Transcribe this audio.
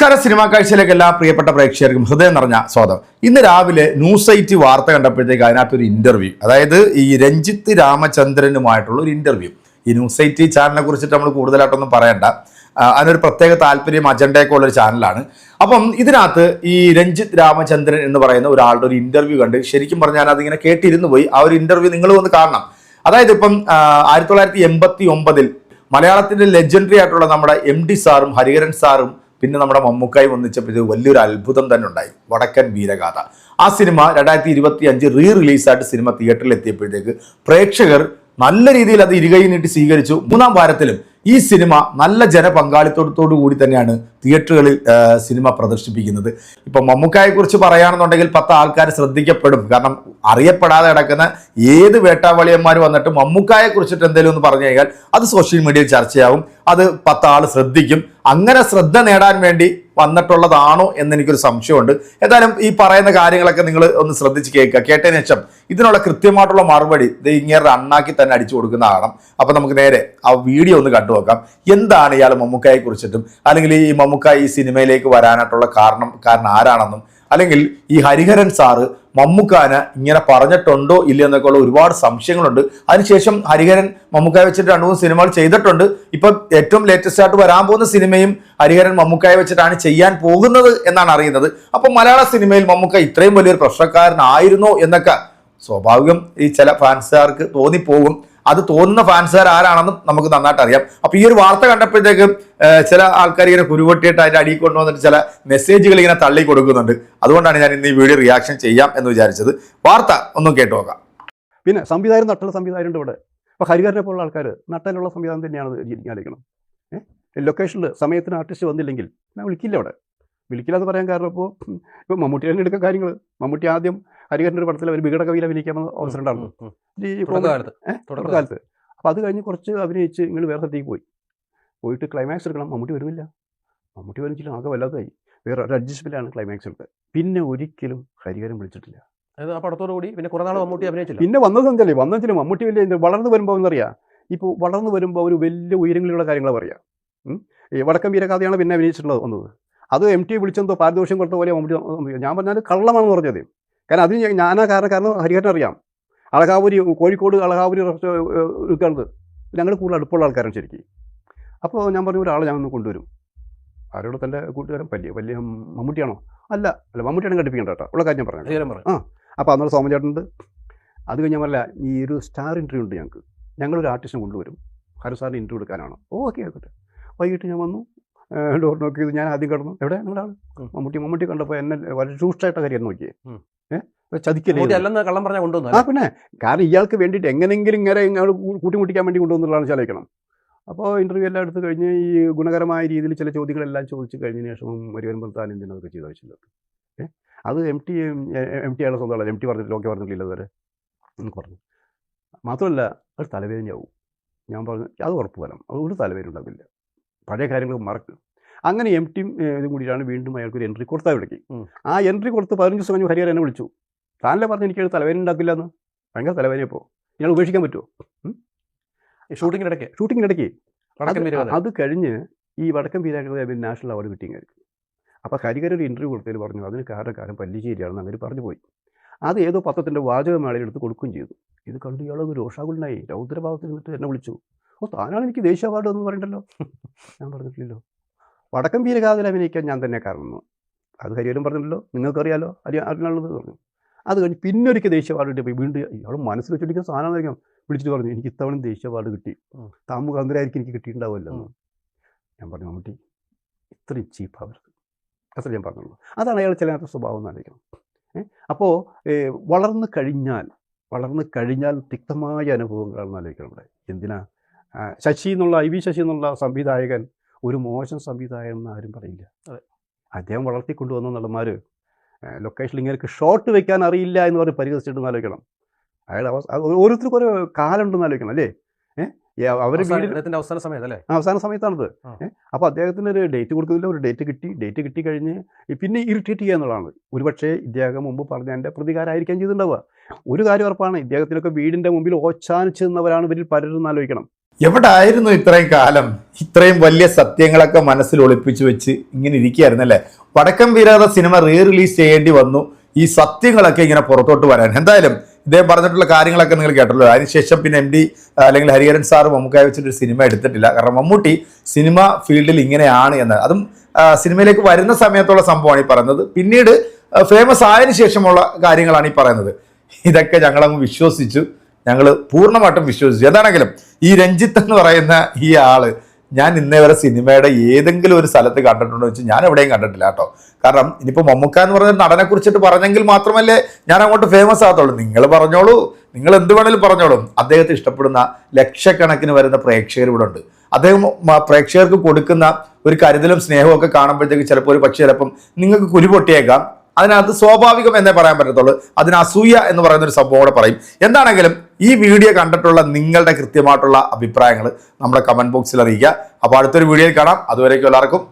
നമസ്കാരം. സിനിമാ കാഴ്ചയിലേക്ക് എല്ലാ പ്രിയപ്പെട്ട പ്രേക്ഷകർക്കും ഹൃദയം നിറഞ്ഞ സ്വാഗതം. ഇന്ന് രാവിലെ ന്യൂസ് എയ്റ്റ് വാർത്ത കണ്ടപ്പോഴത്തേക്ക് അതിനകത്തൊരു ഇന്റർവ്യൂ അതായത് ഈ രഞ്ജിത്ത് രാമചന്ദ്രനുമായിട്ടുള്ള ഒരു ഇന്റർവ്യൂ ഈ ന്യൂസ് എയ്റ്റ് ചാനലിനെ കുറിച്ചിട്ട് നമ്മൾ കൂടുതലായിട്ടൊന്നും പറയണ്ട. അതിനൊരു പ്രത്യേക താല്പര്യം അജണ്ടയൊക്കെ ഉള്ളൊരു ചാനലാണ് അപ്പം ഇതിനകത്ത് ഈ രഞ്ജിത്ത് രാമചന്ദ്രൻ എന്ന് പറയുന്ന ഒരാളുടെ ഒരു ഇന്റർവ്യൂ കണ്ട് ശരിക്കും പറഞ്ഞാൽ അതിങ്ങനെ കേട്ടിരുന്നു പോയി. ആ ഒരു ഇന്റർവ്യൂ നിങ്ങൾ വന്ന് കാണണം. അതായത് ഇപ്പം ആയിരത്തി തൊള്ളായിരത്തി എൺപത്തി ഒമ്പതിൽ മലയാളത്തിന്റെ ലെജൻഡറി ആയിട്ടുള്ള നമ്മുടെ എം ഡി സാറും ഹരിഹരൻ സാറും പിന്നെ നമ്മുടെ മമ്മൂക്കായി ഒന്നിച്ചപ്പോഴത്തേക്ക് വലിയൊരു അത്ഭുതം തന്നെ ഉണ്ടായി. വടക്കൻ വീരഗാഥ. ആ സിനിമ രണ്ടായിരത്തി ഇരുപത്തി അഞ്ച് റീ റിലീസായിട്ട് സിനിമ തിയേറ്ററിൽ എത്തിയപ്പോഴത്തേക്ക് പ്രേക്ഷകർ നല്ല രീതിയിൽ അത് ഇരുകൈ നീട്ടി സ്വീകരിച്ചു. മൂന്നാം വാരത്തിലും ഈ സിനിമ നല്ല ജനപങ്കാളിത്തത്തോടു കൂടി തന്നെയാണ് തിയേറ്ററുകളിൽ സിനിമ പ്രദർശിപ്പിക്കുന്നത്. ഇപ്പം മമ്മൂക്കായെ കുറിച്ച് പറയുകയാണെന്നുണ്ടെങ്കിൽ പത്ത് ആൾക്കാർ ശ്രദ്ധിക്കപ്പെടും. കാരണം അറിയപ്പെടാതെ കിടക്കുന്ന ഏത് വേട്ടാവളിയന്മാർ വന്നിട്ട് മമ്മൂക്കായെ കുറിച്ചിട്ട് എന്തെങ്കിലും ഒന്ന് പറഞ്ഞു കഴിഞ്ഞാൽ അത് സോഷ്യൽ മീഡിയയിൽ ചർച്ചയാവും. അത് പത്ത് ആൾ ശ്രദ്ധിക്കും. അങ്ങനെ ശ്രദ്ധ നേടാൻ വേണ്ടി വന്നിട്ടുള്ളതാണോ എന്ന് എനിക്കൊരു സംശയമുണ്ട്. ഏതായാലും ഈ പറയുന്ന കാര്യങ്ങളൊക്കെ നിങ്ങൾ ഒന്ന് ശ്രദ്ധിച്ച് കേൾക്കുക. കേട്ടതിന് ശേഷം ഇതിനുള്ള കൃത്യമായിട്ടുള്ള മറുപടി ഇങ്ങനെ അണ്ണാക്കി തന്നെ അടിച്ചു കൊടുക്കുന്ന കാണാം. അപ്പം നമുക്ക് നേരെ ആ വീഡിയോ ഒന്ന് കണ്ടു നോക്കാം. എന്താണ് ഇയാൾ മമ്മൂക്കായെ കുറിച്ചിട്ടും അല്ലെങ്കിൽ ഈ മമ്മൂക്ക ഈ സിനിമയിലേക്ക് വരാനായിട്ടുള്ള കാരണം കാരണം ആരാണെന്നും അല്ലെങ്കിൽ ഈ ഹരിഹരൻ സാറ് മമ്മൂക്കാന് ഇങ്ങനെ പറഞ്ഞിട്ടുണ്ടോ ഇല്ല എന്നൊക്കെ ഉള്ള ഒരുപാട് സംശയങ്ങളുണ്ട്. അതിനുശേഷം ഹരിഹരൻ മമ്മൂക്കായ വെച്ചിട്ട് രണ്ട് മൂന്ന് സിനിമകൾ ചെയ്തിട്ടുണ്ട്. ഇപ്പൊ ഏറ്റവും ലേറ്റസ്റ്റ് ആയിട്ട് വരാൻ പോകുന്ന സിനിമയും ഹരിഹരൻ മമ്മൂക്കായ വെച്ചിട്ടാണ് ചെയ്യാൻ പോകുന്നത് എന്നാണ് അറിയുന്നത്. അപ്പൊ മലയാള സിനിമയിൽ മമ്മൂക്ക ഇത്രയും വലിയൊരു പ്രശ്നക്കാരനായിരുന്നോ എന്നൊക്കെ സ്വാഭാവികം ഈ ചില ഫാൻസുകാർക്ക് തോന്നിപ്പോകും. അത് തോന്നുന്ന ഫാൻസുകാർ ആരാണെന്ന് നമുക്ക് നന്നായിട്ട് അറിയാം. അപ്പൊ ഈ ഒരു വാർത്ത കണ്ടപ്പോഴത്തേക്ക് ചില ആൾക്കാർ ഇങ്ങനെ കുരുവട്ടിയിട്ട് അതിന്റെ അടിയിൽ കൊണ്ടുവന്നിട്ട് ചില മെസ്സേജുകൾ ഇങ്ങനെ തള്ളി കൊടുക്കുന്നുണ്ട്. അതുകൊണ്ടാണ് ഞാൻ ഇന്ന് ഈ വീഡിയോ റിയാക്ഷൻ ചെയ്യാം എന്ന് വിചാരിച്ചത്. വാർത്ത ഒന്നും കേട്ടു നോക്കാം. പിന്നെ സംവിധായകൻ നട്ടുള്ള സംവിധായകരുണ്ട് ഇവിടെ. ഇപ്പോൾ ഹരിഹരനെ പോലുള്ള ആൾക്കാർ നട്ടലുള്ള സംവിധാനം തന്നെയാണ് ആലോചിക്കണം ഏഹ് ലൊക്കേഷനിൽ സമയത്തിന് ആർട്ടിസ്റ്റ് വന്നില്ലെങ്കിൽ ഞാൻ വിളിക്കില്ല അവിടെ വിളിക്കില്ല എന്ന് പറയാൻ കാരണം ഇപ്പോൾ ഇപ്പോൾ മമ്മൂട്ടി തന്നെ എടുക്കുന്ന കാര്യങ്ങൾ മമ്മൂട്ടി ആദ്യം ഹരിഹരന്റെ ഒരു പടത്തിൽ അവർ വികട കവിയിൽ അഭിനയിക്കാൻ അവസരം ഉണ്ടായിരുന്നു. ഈ തുടക്കകാലത്ത് അപ്പോൾ അത് കഴിഞ്ഞ് കുറച്ച് അഭിനയിച്ച് നിങ്ങൾ വേറെ സ്ഥലത്തേക്ക് പോയി. പോയിട്ട് ക്ലൈമാക്സ് എടുക്കണം. മമ്മൂട്ടി വരുന്നില്ല. മമ്മൂട്ടി വരുന്നില്ല. ആകെ വല്ലാതായി. വേറെ ഒരു അഡ്ജസ്റ്റ്മെന്റാണ് ക്ലൈമാക്സ് എടുത്തത് പിന്നെ ഒരിക്കലും ഹരിഹരൻ വിളിച്ചിട്ടില്ല. അതായത് ആ പടത്തോടു കൂടി പിന്നെ കുറേ നാൾ മമ്മൂട്ടി അഭിനയിച്ചില്ല. പിന്നെ വന്നത് എന്തല്ലേ? വന്നതിന് മമ്മൂട്ടി വലിയ വളർന്നു വരുമ്പോൾ എന്നറിയാം? ഇപ്പോൾ വളർന്നു വരുമ്പോൾ ഒരു വലിയ ഉയരങ്ങളിലുള്ള കാര്യങ്ങൾ പറയാം. ഈ വടക്കം വീരകഥയാണ് പിന്നെ അഭിനയിച്ചിട്ടുള്ളത് വന്നത്. അത് എം ടി വിളിച്ചെന്തോ പാരിതോഷം കൊടുത്ത പോലെ മമ്മൂട്ടി. ഞാൻ പറഞ്ഞാൽ കള്ളമാണെന്ന് പറഞ്ഞത്. കാരണം അതിന് ഞാനാ കാരണം കാരണം ഹരിഹരൻ അറിയാം. അളകാവൂരി കോഴിക്കോട് അളകാവൂരി എടുക്കുന്നത് ഞങ്ങൾ കൂടുതൽ അടുപ്പുള്ള ആൾക്കാരാണ് ശരിക്കും. അപ്പോൾ ഞാൻ പറഞ്ഞു ഒരാളെ ഞാൻ ഒന്ന് കൊണ്ടുവരും. ആരോട് തന്റെ കൂട്ടുകാരൻ? വലിയ വലിയ മമ്മൂട്ടിയാണോ? അല്ല അല്ല മമ്മൂട്ടിയാണ് കണ്ടിപ്പിക്കേണ്ട കേട്ടോ. ഉള്ള കാര്യം പറഞ്ഞു ആ അപ്പോൾ അന്നോട് സോമചേട്ടനുണ്ട് അത് കഴിഞ്ഞാൽ പറയാ ഈ ഒരു സ്റ്റാർ ഇന്റർവ്യൂ ഉണ്ട് ഞങ്ങൾക്ക്. ഞങ്ങളൊരു ആർട്ടിസ്റ്റിനെ കൊണ്ടുവരും. ഹരസാറിന് ഇന്റർവ്യൂ എടുക്കാനാണ്. ഓക്കെ ആയിക്കോട്ടെ. വൈകിട്ട് ഞാൻ വന്നു. ഡോർ നോക്കി ഞാൻ ആദ്യം കിടന്നു. എവിടെ? നിങ്ങളുടെ ആൾ. മമ്മൂട്ടി മമ്മൂട്ടി കണ്ടപ്പോൾ എന്നെ വളരെ രൂക്ഷമായിട്ട കാര്യം നോക്കിയേ. ചതിക്കല്ലേ കള്ളം പറഞ്ഞാൽ ആ പിന്നെ. കാരണം ഇയാൾക്ക് വേണ്ടിയിട്ട് എങ്ങനെങ്കിലും ഇങ്ങനെ ഇങ്ങോട്ട് കൂട്ടിമുട്ടിക്കാൻ വേണ്ടി കൊണ്ടുവന്നുള്ളതാണ് ചിലക്കണം അപ്പോൾ ഇന്റർവ്യൂ എല്ലാം എടുത്ത് കഴിഞ്ഞ് ഈ ഗുണകരമായ രീതിയിൽ ചില ചോദ്യങ്ങളെല്ലാം ചോദിച്ചു കഴിഞ്ഞതിന് ശേഷം മരുവൻ താൻ എന്തിനൊക്കെ ചെയ്ത ആവശ്യമില്ല അത് എം ടി എം ടി ആണ് സ്വന്തമല്ല എം ടി പറഞ്ഞിട്ട് ഓക്കെ പറഞ്ഞിട്ടില്ല അതുവരെ എന്ന് പറഞ്ഞു. മാത്രമല്ല അത് തലവേദനയാവും. ഞാൻ പറഞ്ഞു അത് ഉറപ്പ് വരാം അത് ഒരു തലവേദന ഉണ്ടാവില്ല. പഴയ കാര്യങ്ങൾ മറക്കും അങ്ങനെ എം ടി ഇതും കൂടിയിട്ടാണ് വീണ്ടും അയാൾക്ക് ഒരു എൻട്രി കൊടുത്താൽ വിളിക്ക് ആ എൻട്രി കൊടുത്ത് പതിനഞ്ച് ദിവസം കഴിഞ്ഞ് ഹരിഹർ എന്നെ വിളിച്ചു. താനല്ലേ പറഞ്ഞു എനിക്ക് തലവേന ഉണ്ടാക്കില്ല എന്ന് ഭയങ്കര തലവേന ഇപ്പോൾ ഇയാൾ ഉപേക്ഷിക്കാൻ പറ്റുമോ ഷൂട്ടിങ്ങിനിടയ്ക്ക് ഷൂട്ടിങ്ങിനിടയ്ക്ക് അത് കഴിഞ്ഞ് ഈ വടക്കൻ പിന്നെ നാഷണൽ അവാർഡ് കിട്ടിയായിരിക്കും അപ്പോൾ ഹരിഹര ഒരു ഇന്റർവ്യൂ കൊടുത്തതിൽ പറഞ്ഞു അതിന് കാരണക്കാരൻ പല്ലിശ്ശേരിയാണെന്ന് അങ്ങനെ പറഞ്ഞു പോയി. അത് ഏതോ പത്രത്തിന്റെ വാചകമേളയിലെടുത്ത് കൊടുക്കുകയും ചെയ്തു. ഇത് കണ്ട് ഇയാളൊരു രോഷാകുലനായി രൗദ്രഭാവത്തിൽ നിന്നിട്ട് എന്നെ വിളിച്ചു. ഓ താനാണ് എനിക്ക് ദേശീയ അവാർഡ് എന്ന് പറയണ്ടല്ലോ. ഞാൻ പറഞ്ഞിട്ടില്ലല്ലോ. വടക്കം പീരകാതിൽ അഭിനയിക്കാൻ ഞാൻ തന്നെ കാരണം. അത് ഹരിയാലും പറഞ്ഞിട്ടല്ലോ നിങ്ങൾക്കറിയാലോ? ഹരി അറിയാനുള്ളത് പറഞ്ഞു. അത് കഴിഞ്ഞ് പിന്നെ ഒരിക്കൽ ദേശീയ അവാർഡ് കിട്ടിയപ്പോൾ വീണ്ടും ഇയാൾ മനസ്സിൽ വെച്ചിരിക്കുന്ന സാധനമായിരിക്കും വിളിച്ചിട്ട് പറഞ്ഞു എനിക്ക് ഇത്തവണ ദേശീയ അവാർഡ് കിട്ടി താമു കാന്തരായിരിക്കും എനിക്ക് കിട്ടിയിട്ടുണ്ടാവുമല്ലോ. ഞാൻ പറഞ്ഞു മമ്മൂട്ടി ഇത്രയും ചീപ്പാവരുത് അത്ര ഞാൻ പറഞ്ഞുള്ളൂ. അതാണ് അയാൾ ചില സ്വഭാവം എന്ന് അറിയിക്കണം ഏ അപ്പോൾ വളർന്നു കഴിഞ്ഞാൽ വളർന്നു കഴിഞ്ഞാൽ തിക്തമായ അനുഭവങ്ങളാണെന്ന് ആലോചിക്കണം ഇവിടെ. എന്തിനാ? ശശി എന്നുള്ള ഐ വി ശശി എന്നുള്ള സംവിധായകൻ ഒരു മോശം സംവിധായകൻ എന്ന് ആരും പറയില്ല. അദ്ദേഹം വളർത്തിക്കൊണ്ടുവന്ന നടന്മാർ ലൊക്കേഷനിൽ ഇങ്ങനെ ഷോർട്ട് വെക്കാൻ അറിയില്ല എന്ന് പറഞ്ഞ് പരിഹസിച്ചിട്ട് ആലോചിക്കണം. അയാൾ ഓരോരുത്തർക്കും ഓരോ കാലുണ്ടെന്ന് ആലോചിക്കണം അല്ലേ? അവരുടെ അവർ അവസാന- സമയത്തല്ലേ അവസാന സമയത്ത് അല്ലേ? അവസാന സമയത്താണത്. അപ്പോൾ അദ്ദേഹത്തിന് ഒരു ഡേറ്റ് കൊടുക്കുന്നില്ല ഒരു ഡേറ്റ് കിട്ടി. ഡേറ്റ് കിട്ടി കഴിഞ്ഞ് പിന്നെ ഇറിറ്റേറ്റ് ചെയ്യുക എന്നുള്ളതാണ്. ഒരുപക്ഷേ ഇദ്ദേഹം മുമ്പ് പറഞ്ഞ എന്റെ പ്രതികാരമായിരിക്കാൻ ചെയ്തിട്ടുണ്ടാവുക. ഒരു കാര്യം ഉറപ്പാണ് ഇദ്ദേഹത്തിനൊക്കെ വീടിന്റെ മുമ്പിൽ ഓച്ചാനിച്ച് നിന്നവരാണ് ഇവരിൽ പലരും ആലോചിക്കണം. എവിടെ ആയിരുന്നു ഇത്രയും കാലം? ഇത്രയും വലിയ സത്യങ്ങളൊക്കെ മനസ്സിൽ ഒളിപ്പിച്ചു വെച്ച് ഇങ്ങനെ ഇരിക്കുകയായിരുന്നു അല്ലേ? വടക്കം വീരാത സിനിമ റീ റിലീസ് ചെയ്യേണ്ടി വന്നു. ഈ സത്യങ്ങളൊക്കെ ഇങ്ങനെ പുറത്തോട്ട് വരാൻ. എന്തായാലും ഇദ്ദേഹം പറഞ്ഞിട്ടുള്ള കാര്യങ്ങളൊക്കെ നിങ്ങൾ കേട്ടല്ലോ. അതിനുശേഷം പിന്നെ എം ഡി അല്ലെങ്കിൽ ഹരിഹരൻ സാർ മമ്മൂക്കായ വെച്ചിട്ട് സിനിമ എടുത്തിട്ടില്ല. കാരണം മമ്മൂട്ടി സിനിമ ഫീൽഡിൽ ഇങ്ങനെയാണ് എന്ന്. അതും സിനിമയിലേക്ക് വരുന്ന സമയത്തുള്ള സംഭവമാണ് ഈ പറയുന്നത്. പിന്നീട് ഫേമസ് ആയതിനു ശേഷമുള്ള കാര്യങ്ങളാണ് ഈ പറയുന്നത്. ഇതൊക്കെ ഞങ്ങളങ്ങ് വിശ്വസിച്ചു. ഞങ്ങൾ പൂർണമായിട്ടും വിശ്വസിച്ചു. എന്താണെങ്കിലും ഈ രഞ്ജിത്ത് എന്ന് പറയുന്ന ഈ ആൾ ഞാൻ ഇന്നേ വരെ സിനിമയുടെ ഏതെങ്കിലും ഒരു സ്ഥലത്ത് കണ്ടിട്ടുണ്ടോ വെച്ചാൽ ഞാൻ എവിടെയും കണ്ടിട്ടില്ല കേട്ടോ. കാരണം ഇനിയിപ്പോൾ മമ്മൂക്ക എന്ന് പറഞ്ഞ നടനെ കുറിച്ചിട്ട് പറഞ്ഞെങ്കിൽ മാത്രമല്ലേ ഞാൻ അങ്ങോട്ട് ഫേമസ് ആകത്തുള്ളൂ. നിങ്ങൾ പറഞ്ഞോളൂ. നിങ്ങൾ എന്ത് വേണേലും പറഞ്ഞോളൂ. അദ്ദേഹത്തെ ഇഷ്ടപ്പെടുന്ന ലക്ഷക്കണക്കിന് വരുന്ന പ്രേക്ഷകർ ഇവിടെ ഉണ്ട്. അദ്ദേഹം പ്രേക്ഷകർക്ക് കൊടുക്കുന്ന ഒരു കരുതലും സ്നേഹവും ഒക്കെ കാണുമ്പോഴത്തേക്ക് ചിലപ്പോൾ ഒരു പക്ഷേ ചിലപ്പം നിങ്ങൾക്ക് കുരുപൊട്ടിയേക്കാം അതിനകത്ത് സ്വാഭാവികം എന്നേ പറയാൻ പറ്റത്തുള്ളൂ. അതിന് അസൂയ എന്ന് പറയുന്ന ഒരു സംഭവം കൂടെ പറയും. എന്താണെങ്കിലും ഈ വീഡിയോ കണ്ടിട്ടുള്ള നിങ്ങളുടെ കൃത്യമായിട്ടുള്ള അഭിപ്രായങ്ങൾ നമ്മുടെ കമന്റ് ബോക്സിൽ അറിയിക്കുക. അപ്പോൾ അടുത്തൊരു വീഡിയോയിൽ കാണാം. അതുവരേക്കും എല്ലാവർക്കും